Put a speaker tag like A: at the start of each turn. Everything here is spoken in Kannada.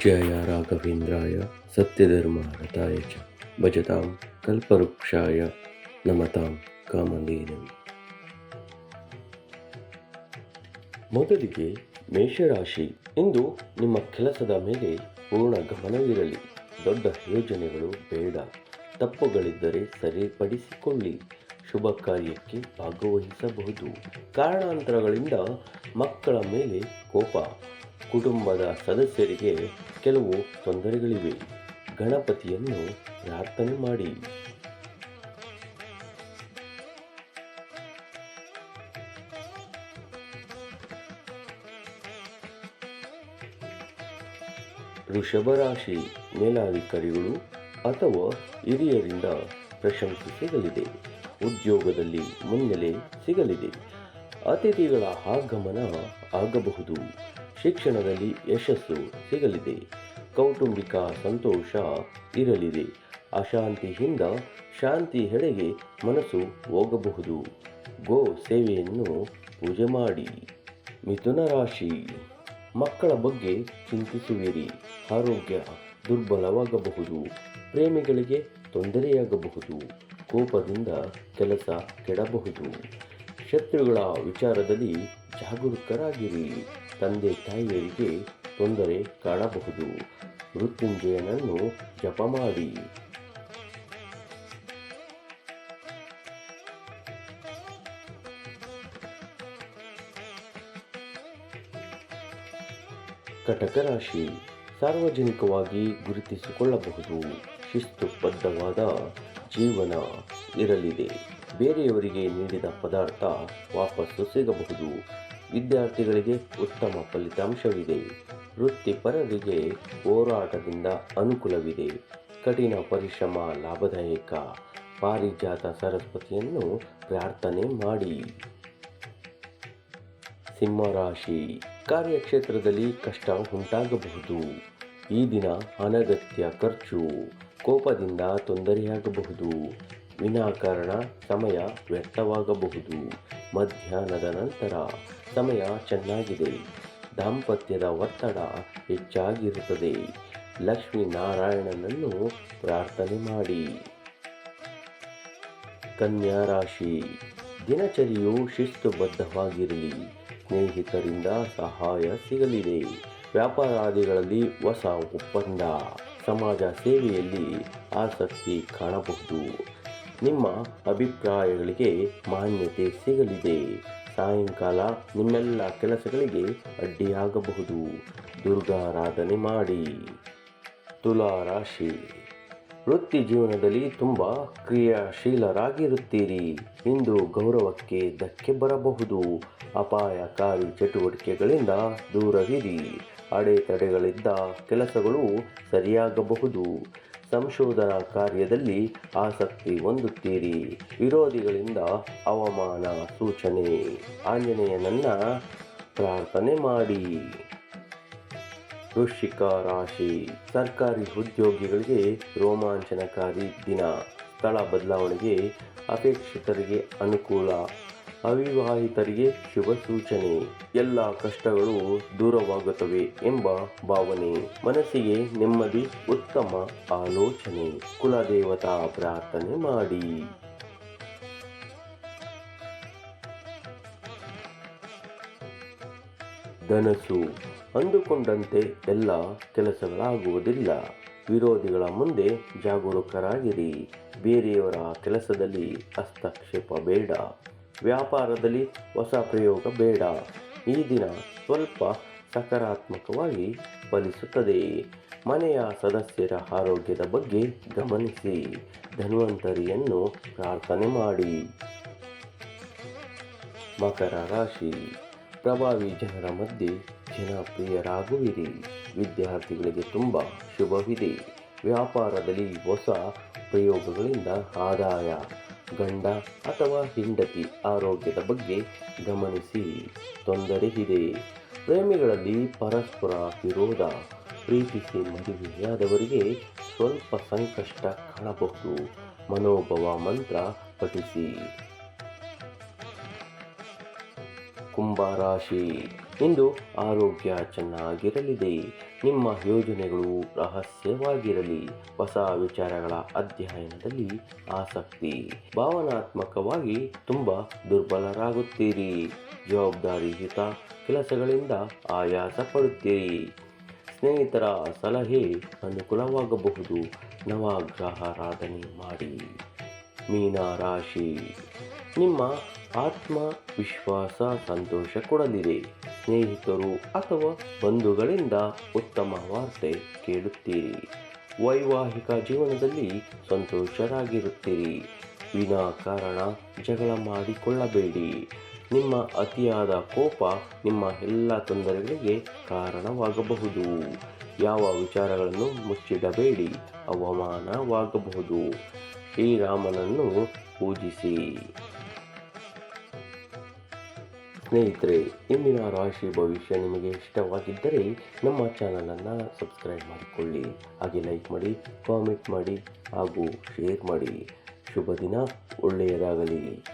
A: ಪೂಜ್ಯಾಯ ರಾಘವೇಂದ್ರಾಯ ಸತ್ಯಧರ್ಮ ರಥಾಯ ಚ ಭಜತಾಂ ಕಲ್ಪವೃಕ್ಷಾಯ ನಮತಾಂ ಕಾಮಧೇನವಿ ಮೊದಲಿಗೆ ಮೇಷರಾಶಿ ಇಂದು ನಿಮ್ಮ ಕೆಲಸದ ಮೇಲೆ ಪೂರ್ಣ ಗಮನವಿರಲಿ. ದೊಡ್ಡ ಯೋಜನೆಗಳು ಬೇಡ. ತಪ್ಪುಗಳಿದ್ದರೆ ಸರಿಪಡಿಸಿಕೊಳ್ಳಿ. ಶುಭ ಕಾರ್ಯಕ್ಕೆ ಭಾಗವಹಿಸಬಹುದು. ಕಾರಣಾಂತರಗಳಿಂದ ಮಕ್ಕಳ ಮೇಲೆ ಕೋಪ, ಕುಟುಂಬದ ಸದಸ್ಯರಿಗೆ ಕೆಲವು ತೊಂದರೆಗಳಿವೆ. ಗಣಪತಿಯನ್ನು ಪ್ರಾರ್ಥನೆ ಮಾಡಿ. ವೃಷಭ ರಾಶಿ ಮೇಲಾಧಿಕಾರಿಗಳು ಅಥವಾ ಹಿರಿಯರಿಂದ ಪ್ರಶಂಸೆ ಸಿಗಲಿದೆ. ಉದ್ಯೋಗದಲ್ಲಿ ಮುನ್ನೆಲೆ ಸಿಗಲಿದೆ. ಅತಿಥಿಗಳ ಆಗಮನ ಆಗಬಹುದು. ಶಿಕ್ಷಣದಲ್ಲಿ ಯಶಸ್ಸು ಸಿಗಲಿದೆ. ಕೌಟುಂಬಿಕ ಸಂತೋಷ ಇರಲಿದೆ. ಅಶಾಂತಿಯಿಂದ ಶಾಂತಿ ಹೆಡೆಗೆ ಮನಸ್ಸು ಹೋಗಬಹುದು. ಗೋ ಸೇವೆಯನ್ನು ಪೂಜೆ ಮಾಡಿ. ಮಿಥುನ ರಾಶಿ. ಮಕ್ಕಳ ಬಗ್ಗೆ ಚಿಂತಿಸುವಿರಿ. ಆರೋಗ್ಯ ದುರ್ಬಲವಾಗಬಹುದು. ಪ್ರೇಮಿಗಳಿಗೆ ತೊಂದರೆಯಾಗಬಹುದು. ಕೋಪದಿಂದ ಕೆಲಸ ಕೆಡಬಹುದು. ಶತ್ರುಗಳ ವಿಚಾರದಲ್ಲಿ ಜಾಗರೂಕರಾಗಿರಿ. ತಂದೆ ತಾಯಿಯರಿಗೆ ತೊಂದರೆ ಕಾಣಬಹುದು. ಮೃತ್ಯುಂಜಯನನ್ನು ಜಪ ಮಾಡಿ. ಕಟಕ ರಾಶಿ, ಸಾರ್ವಜನಿಕವಾಗಿ ಗುರುತಿಸಿಕೊಳ್ಳಬಹುದು. ಶಿಸ್ತುಬದ್ಧವಾದ ಜೀವನ ಇರಲಿದೆ. ಬೇರೆಯವರಿಗೆ ನೀಡಿದ ಪದಾರ್ಥ ವಾಪಸ್ಸು ಸಿಗಬಹುದು. ವಿದ್ಯಾರ್ಥಿಗಳಿಗೆ ಉತ್ತಮ ಫಲಿತಾಂಶವಿದೆ. ವೃತ್ತಿಪರರಿಗೆ ಹೋರಾಟದಿಂದ ಅನುಕೂಲವಿದೆ. ಕಠಿಣ ಪರಿಶ್ರಮ ಲಾಭದಾಯಕ. ಪಾರಿಜಾತ ಸರಸ್ವತಿಯನ್ನು ಪ್ರಾರ್ಥನೆ ಮಾಡಿ. ಸಿಂಹರಾಶಿ. ಕಾರ್ಯಕ್ಷೇತ್ರದಲ್ಲಿ ಕಷ್ಟ ಉಂಟಾಗಬಹುದು. ಈ ದಿನ ಅನಗತ್ಯ ಖರ್ಚು. ಕೋಪದಿಂದ ತೊಂದರೆಯಾಗಬಹುದು. ವಿನಾಕಾರಣ ಸಮಯ ವ್ಯರ್ಥವಾಗಬಹುದು. ಮಧ್ಯಾಹ್ನದ ನಂತರ ಸಮಯ ಚೆನ್ನಾಗಿದೆ. ದಾಂಪತ್ಯದ ಒತ್ತಡ ಹೆಚ್ಚಾಗಿರುತ್ತದೆ. ಲಕ್ಷ್ಮೀನಾರಾಯಣನನ್ನು ಪ್ರಾರ್ಥನೆ ಮಾಡಿ. ಕನ್ಯಾ ರಾಶಿ, ದಿನಚರಿಯು ಶಿಸ್ತುಬದ್ಧವಾಗಿರಲಿ. ಸ್ನೇಹಿತರಿಂದ ಸಹಾಯ ಸಿಗಲಿದೆ. ವ್ಯಾಪಾರಾದಿಗಳಲ್ಲಿ ಹೊಸ ಒಪ್ಪಂದ. ಸಮಾಜ ಸೇವೆಯಲ್ಲಿ ಆಸಕ್ತಿ ಕಾಣಬಹುದು. ನಿಮ್ಮ ಅಭಿಪ್ರಾಯಗಳಿಗೆ ಮಾನ್ಯತೆ ಸಿಗಲಿದೆ. ಸಾಯಂಕಾಲ ನಿಮ್ಮೆಲ್ಲ ಕೆಲಸಗಳಿಗೆ ಅಡ್ಡಿಯಾಗಬಹುದು. ದುರ್ಗಾರಾಧನೆ ಮಾಡಿ. ತುಲಾ ರಾಶಿ. ವೃತ್ತಿ ಜೀವನದಲ್ಲಿ ತುಂಬ ಕ್ರಿಯಾಶೀಲರಾಗಿರುತ್ತೀರಿ. ಇಂದು ಗೌರವಕ್ಕೆ ಧಕ್ಕೆ ಬರಬಹುದು. ಅಪಾಯಕಾರಿ ಚಟುವಟಿಕೆಗಳಿಂದ ದೂರವಿರಿ. ಅಡೆತಡೆಗಳಿದ್ದ ಕೆಲಸಗಳು ಸರಿಯಾಗಬಹುದು. ಸಂಶೋಧನಾ ಕಾರ್ಯದಲ್ಲಿ ಆಸಕ್ತಿ ಹೊಂದುತ್ತೀರಿ. ವಿರೋಧಿಗಳಿಂದ ಅವಮಾನ ಸೂಚನೆ. ಆಂಜನೇಯನನ್ನ ಪ್ರಾರ್ಥನೆ ಮಾಡಿ. ವೃಶ್ಚಿಕ ರಾಶಿ. ಸರ್ಕಾರಿ ಉದ್ಯೋಗಿಗಳಿಗೆ ರೋಮಾಂಚನಕಾರಿ ದಿನ. ಸ್ಥಳ ಬದಲಾವಣೆಗೆ ಅಪೇಕ್ಷಿತರಿಗೆ ಅನುಕೂಲ. ಅವಿವಾಹಿತರಿಗೆ ಶುಭ ಸೂಚನೆ ಎಲ್ಲ ಕಷ್ಟಗಳು ದೂರವಾಗುತ್ತವೆ ಎಂಬ ಭಾವನೆ. ಮನಸ್ಸಿಗೆ ನೆಮ್ಮದಿ, ಉತ್ತಮ ಆಲೋಚನೆ. ಕುಲದೇವತಾ ಪ್ರಾರ್ಥನೆ ಮಾಡಿ. ಧನಸು ಅಂದುಕೊಂಡಂತೆ ಎಲ್ಲ ಕೆಲಸಗಳಾಗುವುದಿಲ್ಲ. ವಿರೋಧಿಗಳ ಮುಂದೆ ಜಾಗರೂಕರಾಗಿರಿ. ಬೇರೆಯವರ ಕೆಲಸದಲ್ಲಿ ಹಸ್ತಕ್ಷೇಪ ಬೇಡ. ವ್ಯಾಪಾರದಲ್ಲಿ ಹೊಸ ಪ್ರಯೋಗ ಬೇಡ. ಈ ದಿನ ಸ್ವಲ್ಪ ಸಕಾರಾತ್ಮಕವಾಗಿ ಫಲಿಸುತ್ತದೆ. ಮನೆಯ ಸದಸ್ಯರ ಆರೋಗ್ಯದ ಬಗ್ಗೆ ಗಮನಿಸಿ. ಧನ್ವಂತರಿಯನ್ನು ಪ್ರಾರ್ಥನೆ ಮಾಡಿ. ಮಕರ ರಾಶಿ. ಪ್ರಭಾವಿ ಜನರ ಮಧ್ಯೆ ಜನಪ್ರಿಯರಾಗುವಿರಿ. ವಿದ್ಯಾರ್ಥಿಗಳಿಗೆ ತುಂಬ ಶುಭವಿದೆ. ವ್ಯಾಪಾರದಲ್ಲಿ ಹೊಸ ಪ್ರಯೋಗಗಳಿಂದ ಆದಾಯ ಗಂಡ ಅಥವಾ ಹೆಂಡತಿ ಆರೋಗ್ಯದ ಬಗ್ಗೆ ಗಮನಿಸಿ. ತೊಂದರೆ ಇದೆ. ಪ್ರೇಮಿಗಳಲ್ಲಿ ಪರಸ್ಪರ ವಿರೋಧ. ಪ್ರೀತಿಸಿ ಮದುವೆಯಾದವರಿಗೆ ಸ್ವಲ್ಪ ಸಂಕಷ್ಟ ಕಾಣಬಹುದು. ಮನೋಭವ ಮಂತ್ರ ಪಠಿಸಿ. ಕುಂಭರಾಶಿ ಇಂದು ಆರೋಗ್ಯ ಚೆನ್ನಾಗಿರಲಿದೆ. ನಿಮ್ಮ ಯೋಜನೆಗಳು ರಹಸ್ಯವಾಗಿರಲಿ. ಹೊಸ ವಿಚಾರಗಳ ಅಧ್ಯಯನದಲ್ಲಿ ಆಸಕ್ತಿ. ಭಾವನಾತ್ಮಕವಾಗಿ ತುಂಬ ದುರ್ಬಲರಾಗುತ್ತೀರಿ. ಜವಾಬ್ದಾರಿಯುತ ಕೆಲಸಗಳಿಂದ ಆಯಾಸ ಪಡುತ್ತೀರಿ. ಸ್ನೇಹಿತರ ಸಲಹೆ ಅನುಕೂಲವಾಗಬಹುದು. ನವಗ್ರಹಾರಾಧನೆ ಮಾಡಿ. ಮೀನ ರಾಶಿ ನಿಮ್ಮ ಆತ್ಮವಿಶ್ವಾಸ ಸಂತೋಷ ಕೊಡಲಿದೆ. ಸ್ನೇಹಿತರು ಅಥವಾ ಬಂಧುಗಳಿಂದ ಉತ್ತಮ ವಾರ್ತೆ ಕೇಳುತ್ತೀರಿ. ವೈವಾಹಿಕ ಜೀವನದಲ್ಲಿ ಸಂತೋಷರಾಗಿರುತ್ತೀರಿ. ವಿನಾಕಾರಣ ಜಗಳ ಮಾಡಿಕೊಳ್ಳಬೇಡಿ. ನಿಮ್ಮ ಅತಿಯಾದ ಕೋಪ ನಿಮ್ಮ ಎಲ್ಲ ತೊಂದರೆಗಳಿಗೆ ಕಾರಣವಾಗಬಹುದು. ಯಾವ ವಿಚಾರಗಳನ್ನು ಮುಚ್ಚಿಡಬೇಡಿ, ಅವಮಾನವಾಗಬಹುದು. ಶ್ರೀರಾಮನನ್ನು ಪೂಜಿಸಿ. ಸ್ನೇಹಿತರೆ, ಇಂದಿನ ರಾಶಿ ಭವಿಷ್ಯ ನಿಮಗೆ ಇಷ್ಟವಾಗಿದ್ದರೆ ನಮ್ಮ ಚಾನಲನ್ನು ಸಬ್ಸ್ಕ್ರೈಬ್ ಮಾಡಿಕೊಳ್ಳಿ. ಹಾಗೆ ಲೈಕ್ ಮಾಡಿ, ಕಾಮೆಂಟ್ ಮಾಡಿ ಹಾಗೂ ಶೇರ್ ಮಾಡಿ. ಶುಭ ದಿನ, ಒಳ್ಳೆಯದಾಗಲಿ.